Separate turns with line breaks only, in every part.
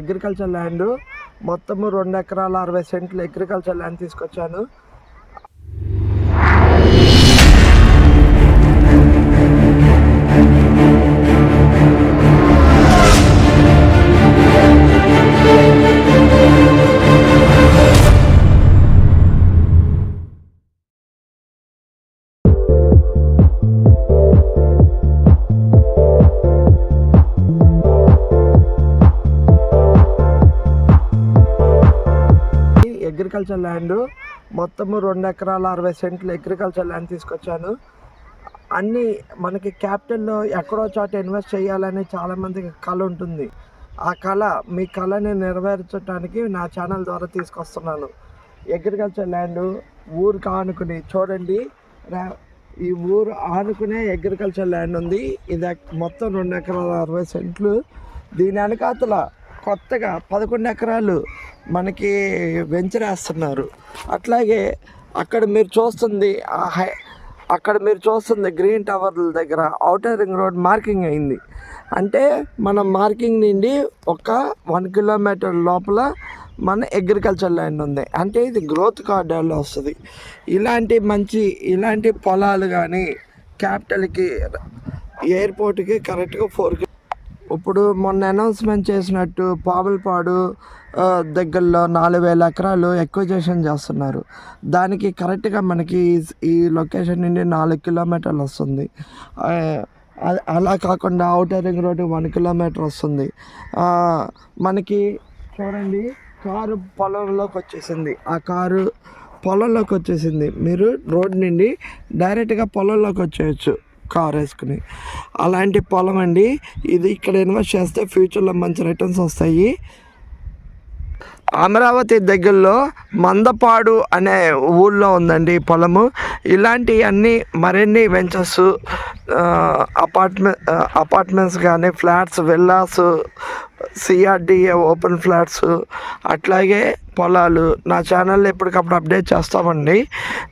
Agriculture land మొత్తము రెండు ఎకరాల అరవై సెంట్లు అగ్రికల్చర్ ల్యాండ్ తీసుకొచ్చాను. అగ్రికల్చర్ ల్యాండ్ మొత్తము రెండు ఎకరాల అరవై సెంట్లు అగ్రికల్చర్ ల్యాండ్ తీసుకొచ్చాను. అన్నీ మనకి క్యాపిటల్లో ఎక్కడో చోట ఇన్వెస్ట్ చేయాలని చాలామందికి కళ ఉంటుంది. ఆ కళ మీ కళని నెరవేర్చడానికి నా ఛానల్ ద్వారా తీసుకొస్తున్నాను. అగ్రికల్చర్ ల్యాండ్ ఊరికి ఆనుకుని చూడండి. రా- ఈ ఊరు ఆనుకునే అగ్రికల్చర్ ల్యాండ్ ఉంది. ఇది మొత్తం రెండు ఎకరాల అరవై సెంట్లు. దీని వెనకాతల కొత్తగా పదకొండు ఎకరాలు మనకి వెంచరేస్తున్నారు. అట్లాగే అక్కడ మీరు చూస్తుంది ఆ హై అక్కడ మీరు చూస్తుంది గ్రీన్ టవర్ల దగ్గర ఔటర్ రింగ్ రోడ్ మార్కింగ్ అయింది. అంటే మన మార్కింగ్ నుండి ఒక వన్ కిలోమీటర్ లోపల మన అగ్రికల్చర్ ల్యాండ్ ఉంది. అంటే ఇది గ్రోత్ కార్డర్లో వస్తుంది. ఇలాంటి మంచి ఇలాంటి పొలాలు కానీ క్యాపిటల్కి ఎయిర్పోర్ట్కి కరెక్ట్గా ఫోర్ ఇప్పుడు మొన్న అనౌన్స్మెంట్ చేసినట్టు పాములపాడు దగ్గరలో నాలుగు వేల ఎకరాలు ఎక్విజేషన్ చేస్తున్నారు. దానికి కరెక్ట్గా మనకి ఈ- లొకేషన్ నుండి నాలుగు కిలోమీటర్లు వస్తుంది. అలా కాకుండా outer ring road one kilometer వస్తుంది. మనకి చూడండి కారు పొలంలోకి వచ్చేసింది. ఆ కారు పొలంలోకి వచ్చేసింది. మీరు రోడ్ నుండి డైరెక్ట్గా పొలంలోకి వచ్చేయచ్చు. కార్ వేసుకుని. అలాంటి పొలం అండి. ఇది ఇక్కడ ఇన్వెస్ట్ చేస్తే ఫ్యూచర్లో మంచి రిటర్న్స్ వస్తాయి. అమరావతి దగ్గరలో మందపాడు అనే ఊళ్ళో ఉందండి పొలము. ఇలాంటి అన్ని మరిన్ని వెంచర్స్ అపార్ట్మెంట్ అపార్ట్మెంట్స్ కానీ flats villas CRDA open flats అట్లాగే పొలాలు నా ఛానల్ని ఎప్పటికప్పుడు అప్డేట్ చేస్తామండి.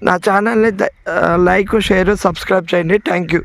నా ఛానల్ని లైక్ షేర్ సబ్స్క్రైబ్ చేయండి. Thank you.